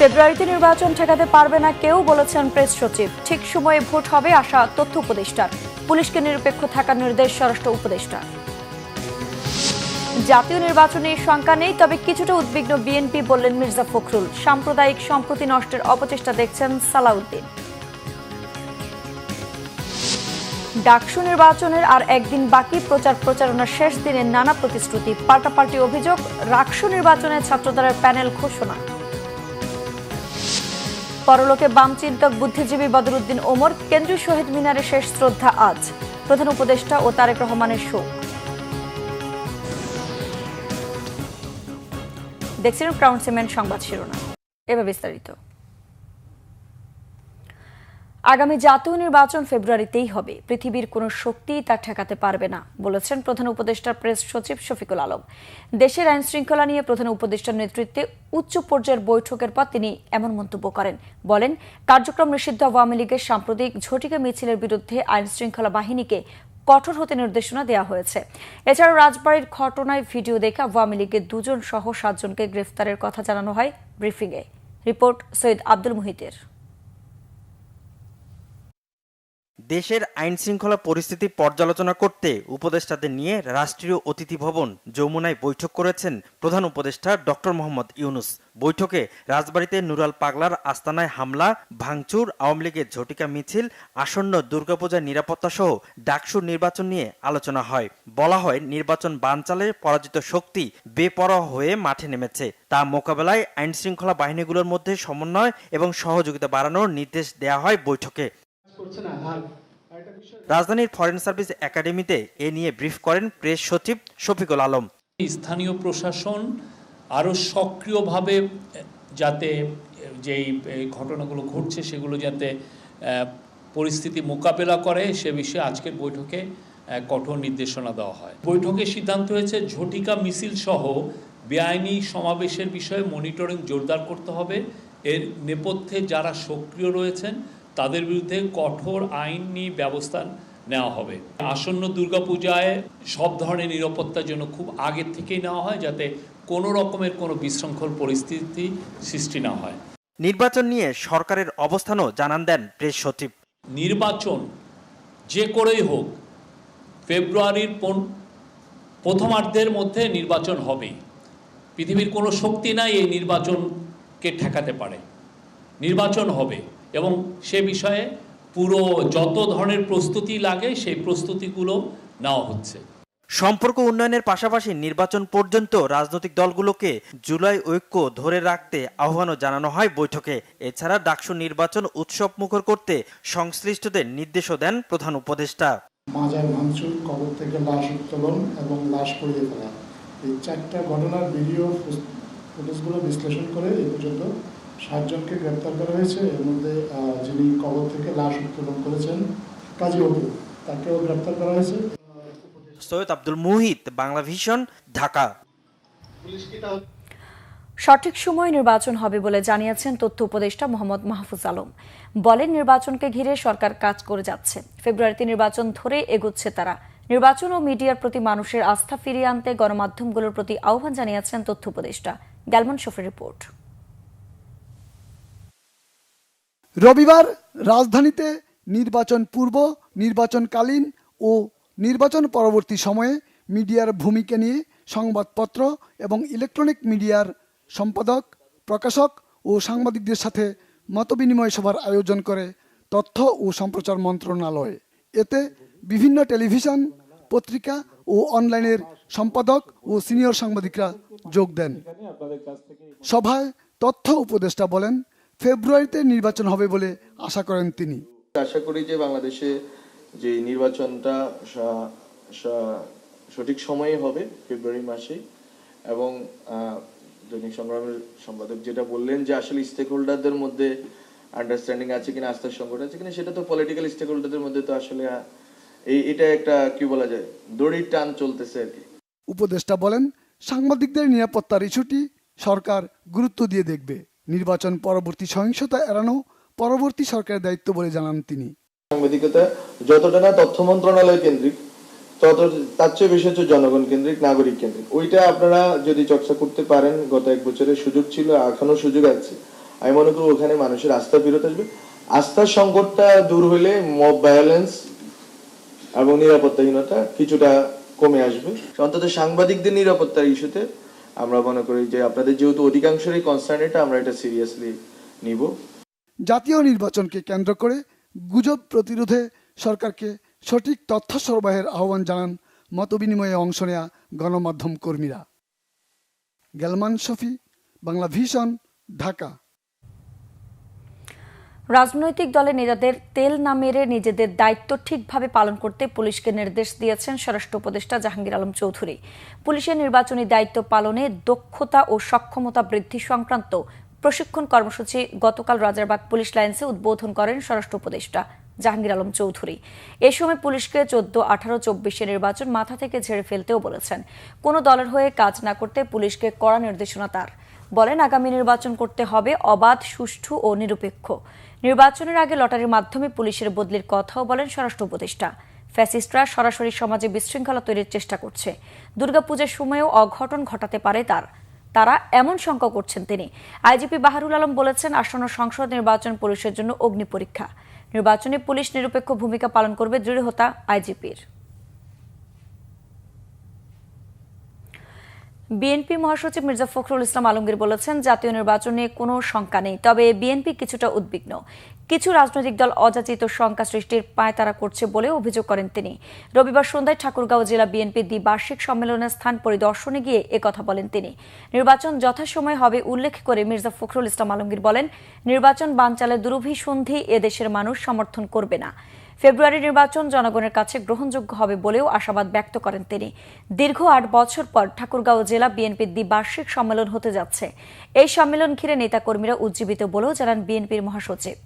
ফেব্রুয়ারিতে নির্বাচন ঠেকাতে পারবে না কেউ বলেছেন প্রেস সচিব। ঠিক সময়ে ভোট হবে আশা তথ্য উপদেষ্টার। পুলিশকে নিরপেক্ষ থাকার নির্দেশ স্বরাষ্ট্র উপদেষ্টা জাতীয় নির্বাচনে শঙ্কা নেই, তবে কিছুটা উদ্বিগ্ন বিএনপি বললেন মির্জা ফখরুল। সাম্প্রদায়িক সম্প্রতি নষ্টের অপচেষ্টা দেখছেন সালাউদ্দিন। ডাকসু নির্বাচনের আর একদিন বাকি প্রচার প্রচারণার শেষ দিনে নানা প্রতিশ্রুতি, পাল্টাপাল্টি অভিযোগ, রাকসু নির্বাচনে ছাত্রদলের প্যানেল ঘোষণা। পরলোকে বাম চিন্তক বুদ্ধিজীবী বদরুদ্দিন ওমর, কেন্দ্রীয় শহীদ মিনারে শেষ শ্রদ্ধা আজ। প্রধান উপদেষ্টা ও তারেক রহমানের শোক। দেখছিলেন ক্রাউন সিমেন্ট সংবাদ শিরোনাম। এবার বিস্তারিত। আগামী জাতীয় নির্বাচন ফেব্রুয়ারিতেই হবে। পৃথিবীর কোনো শক্তি তা ঠেকাতে পারবে না, বলেছেন প্রধান উপদেষ্টা প্রেস সচিব শফিকুল আলম। দেশের আইন শৃঙ্খলা নিয়ে প্রধান উপদেষ্টার নেতৃত্বে উচ্চ পর্যায়ের বৈঠকের পর তিনি এমন মন্তব্য করেন। বলেন, কার্যক্রম নিষিদ্ধ আওয়ামী লীগের সাম্প্রতিক ঝটিকা মিছিলের বিরুদ্ধে আইন শৃঙ্খলা বাহিনীকে কঠোর হতে নির্দেশনা দেওয়া হয়েছে। এছাড়াও রাজবাড়ির ঘটনায় ভিডিও দেখে আওয়ামী লীগের দুজন সহ সাতজনকে গ্রেফতারের কথা জানানো হয় ব্রিফিংয়ে। রিপোর্ট সৈয়দ আব্দুল মুহিতের। দেশের আইন শৃঙ্খলা পরিস্থিতি পর্যালোচনা করতে উপদেষ্টাদের নিয়ে রাষ্ট্রীয় অতিথি ভবন যমুনায় বৈঠক করেছেন প্রধান উপদেষ্টা ডক্টর মোহাম্মদ ইউনুস। বৈঠকে রাজবাড়িতে নুরাল পাগলার আস্তানায় হামলা, ভাঙচুর, আওয়ামী লীগের ঝটিকা মিছিল, আসন্ন দুর্গাপূজার নিরাপত্তা সহ ডাকসুর নির্বাচন নিয়ে আলোচনা হয়। বলা হয়, নির্বাচন বানচালে পরাজিত শক্তি বেপরোয়া হয়ে মাঠে নেমেছে। তা মোকাবেলায় আইন শৃঙ্খলা বাহিনীগুলোর মধ্যে সমন্বয় এবং সহযোগিতা বাড়ানোর নির্দেশ দেওয়া হয় বৈঠকে। রাজধানীর ফরেন সার্ভিস একাডেমিতে এ নিয়ে ব্রিফ করেন প্রেস সচিব শফিকুল আলম। স্থানীয় প্রশাসন আরও সক্রিয়ভাবে, যাতে যেই ঘটনাগুলো ঘটছে সেগুলো যাতে পরিস্থিতি মোকাবেলা করে, সে বিষয়ে আজকের বৈঠকে কঠোর নির্দেশনা দেওয়া হয়। বৈঠকে সিদ্ধান্ত হয়েছে ঝটিকা মিছিল সহ বেআইনি সমাবেশের বিষয়ে মনিটরিং জোরদার করতে হবে। এর নেপথ্যে যারা সক্রিয় রয়েছেন তাদের বিরুদ্ধে কঠোর আইনি ব্যবস্থা নেওয়া হবে। আসন্ন দুর্গাপূজায় সব ধরনের নিরাপত্তার জন্য খুব আগের থেকেই নেওয়া হয় যাতে কোনো রকমের কোনো বিশৃঙ্খল পরিস্থিতি সৃষ্টি না হয়। নির্বাচন নিয়ে সরকারের অবস্থানও জানান দেন প্রেস সচিব। নির্বাচন যে করেই হোক ফেব্রুয়ারির প্রথমার্ধের মধ্যে নির্বাচন হবে। পৃথিবীর কোনো শক্তি নাই এই নির্বাচনকে ঠেকাতে পারে। নির্বাচন হবে। এবং সে বিষয়ে পুরো যত ধরনের প্রস্তুতি লাগে সেই প্রস্তুতিগুলো নেওয়া হচ্ছে। সম্পর্ক উন্নয়নের পাশাপাশি নির্বাচন পর্যন্ত রাজনৈতিক দলগুলোকে জুলাই ঐক্য ধরে রাখতে আহ্বানও জানানো হয় বৈঠকে। এছাড়া ডাকসু নির্বাচন উৎসব মুখর করতে সংশ্লিষ্টদের নির্দেশও দেন প্রধান উপদেষ্টা। মাজার ভাঙচুর কবর থেকে লাশ উত্তোলন এবং লাশ পড়িয়ে ফেলা। এই চারটা ঘটনার ভিডিও ফুটেজগুলো বিশ্লেষণ করে এই পর্যন্ত ষাটজনকে গ্রেপ্তার করা হয়েছে। এর মধ্যে যিনি কবর থেকে লাশ উত্তোলন করেছেন কাজী অপু তাকেও গ্রেপ্তার করা হয়েছে। সৈয়দ আব্দুল মুহিত বাংলা ভিশন ঢাকা। সঠিক সময় নির্বাচন হবে বলে জানিয়েছেন তথ্য উপদেষ্টা মোহাম্মদ মাহফুজ আলম। বলেন নির্বাচনকে ঘিরে সরকার কাজ করে যাচ্ছে। ফেব্রুয়ারিতে নির্বাচন ধরে এগোচ্ছে তারা। নির্বাচন ও মিডিয়ার প্রতি মানুষের আস্থা ফিরিয়ে আনতে গণমাধ্যমগুলোর প্রতি আহ্বান জানিয়েছেন তথ্য উপদেষ্টা। গ্যালমন শফের রিপোর্ট। রবিবার রাজধানীতে নির্বাচন পূর্ব, নির্বাচনকালীন ও নির্বাচন পরবর্তী সময়ে মিডিয়ার ভূমিকা নিয়ে সংবাদপত্র এবং ইলেকট্রনিক মিডিয়ার সম্পাদক, প্রকাশক ও সাংবাদিকদের সাথে মতবিনিময় সভার আয়োজন করে তথ্য ও সম্প্রচার মন্ত্রণালয়। এতে বিভিন্ন টেলিভিশন, পত্রিকা ও অনলাইনের সম্পাদক ও সিনিয়র সাংবাদিকরা যোগ দেন। সভায় তথ্য উপদেষ্টা বলেন ফেব্রুয়ারিতে নির্বাচন হবে বলে আশা করেন তিনি। আশা করি যে বাংলাদেশে যে নির্বাচনটা সঠিক সময়ে হবে ফেব্রুয়ারি মাসে এবং দৈনিক সংগ্রামের সম্পাদক যেটা বললেন যে আসলে স্টেক হোল্ডারদের মধ্যে আন্ডারস্ট্যান্ডিং আছে কিনা আস্থার সংকট আছে কিনা সেটা তো পলিটিক্যাল স্টেক হোল্ডারদের মধ্যে তো আসলে এই এটা একটা কি বলা যায় দড়ির টান চলতেছে আর কি। উপদেষ্টা বলেন সাংবাদিকদের নিরাপত্তার ইস্যুটি সরকার গুরুত্ব দিয়ে দেখবে। নির্বাচন পরবর্তী সহিংসতা এড়ানো পরবর্তী সরকারের দায়িত্ব বলে জানান তিনি। সাংবাদিকতা যতটা না তথ্য মন্ত্রণালয় কেন্দ্রিক, তত তার চেয়ে বেশি হচ্ছে জনগণ কেন্দ্রিক, নাগরিক কেন্দ্রিক। ওইটা আপনারা যদি চর্চা করতে পারেন, গত এক বছরের সুযোগ ছিল, এখনও সুযোগ আছে। আমি মনে করি ওখানে মানুষের আস্থা ফেরত আসবে। আস্থার সংকটটা দূর হলে মব ভায়োলেন্স এবং নিরাপত্তাহীনতা কিছুটা কমে আসবে। অন্তত সাংবাদিকদের নিরাপত্তার ইস্যুতে আমরা মনে করি যে আপনাদের যেহেতু অধিকাংশেরই কনসার্ন এটা, আমরা এটা সিরিয়াসলি নিব। জাতীয় নির্বাচনকে কেন্দ্র করে গুজব প্রতিরোধে সরকারকে সঠিক তথ্য সরবরাহের আহ্বান জানান মতবিনিময়ে অংশ নেয়া গণমাধ্যম কর্মীরা। গেলমান শফি, বাংলা ভিশন, ঢাকা। রাজনৈতিক দলের নেতাদের তেল না মেরে নিজেদের দায়িত্ব ঠিকভাবে পালন করতে পুলিশকে নির্দেশ দিয়েছেন স্বরাষ্ট্র উপদেষ্টা জাহাঙ্গীর আলম চৌধুরী। পুলিশের নির্বাচনী দায়িত্ব পালনে দক্ষতা ও সক্ষমতা বৃদ্ধি সংক্রান্ত প্রশিক্ষণ কর্মসূচি গতকাল রাজারবাগ পুলিশ লাইন্সে উদ্বোধন করেন স্বরাষ্ট্র উপদেষ্টা জাহাঙ্গীর আলম চৌধুরী। এ সময় পুলিশকে চোদ্দ আঠারো চব্বিশে নির্বাচন মাথা থেকে ঝেড়ে ফেলতেও বলেছেন। কোনো দলের হয়ে কাজ না করতে পুলিশকে কড়া নির্দেশনা তার। বলেন, আগামী নির্বাচন করতে হবে অবাধ, সুষ্ঠু ও নিরপেক্ষ। নির্বাচনের আগে লটারির মাধ্যমে পুলিশের বদলির কথাও বলেন স্বরাষ্ট্র উপদেষ্টা। ফ্যাসিস্টরা সরাসরি সমাজে বিশৃঙ্খলা তৈরির চেষ্টা করছে। দুর্গাপূজার সময়েও অঘটন ঘটাতে পারে তার। তারা এমন শঙ্কা করছেন তিনি। আইজিপি বাহারুল আলম বলেছেন, আসন্ন সংসদ নির্বাচন পুলিশের জন্য অগ্নি পরীক্ষা। নির্বাচনে পুলিশ নিরপেক্ষ ভূমিকা পালন করবে দৃঢ়তা আইজিপির। বিএনপি মহাসচিব মির্জা ফখরুল ইসলাম আলমগীর বলেছেন, জাতীয় নির্বাচনে কোনো শঙ্কা নেই, তবে বিএনপি কিছুটা উদ্বিগ্ন। কিছু রাজনৈতিক দল অযাচিত শঙ্কা সৃষ্টির পায়তারা করছে বলে অভিযোগ করেন তিনি। রবিবার সন্ধ্যায় ঠাকুরগাঁও জেলা বিএনপির দ্বিবার্ষিক সম্মেলনের স্থান পরিদর্শনে গিয়ে একথা বলেন তিনি। নির্বাচন যথাসময়ে হবে উল্লেখ করে মির্জা ফখরুল ইসলাম আলমগীর বলেন, নির্বাচন বানচালে দুরভিসন্ধি এদেশের মানুষ সমর্থন করবে না। ফেব্রুয়ারি নির্বাচন জনগণের কাছে গ্রহণযোগ্য হবে বলেও আশাবাদ ব্যক্ত করেন তিনি। দীর্ঘ আট বছর পর ঠাকুরগাঁও জেলা বিএনপির দ্বিবার্ষিক সম্মেলন হতে যাচ্ছে। এই সম্মেলন ঘিরে নেতাকর্মীরা উজ্জীবিত বলেও জানান বিএনপির মহাসচিব।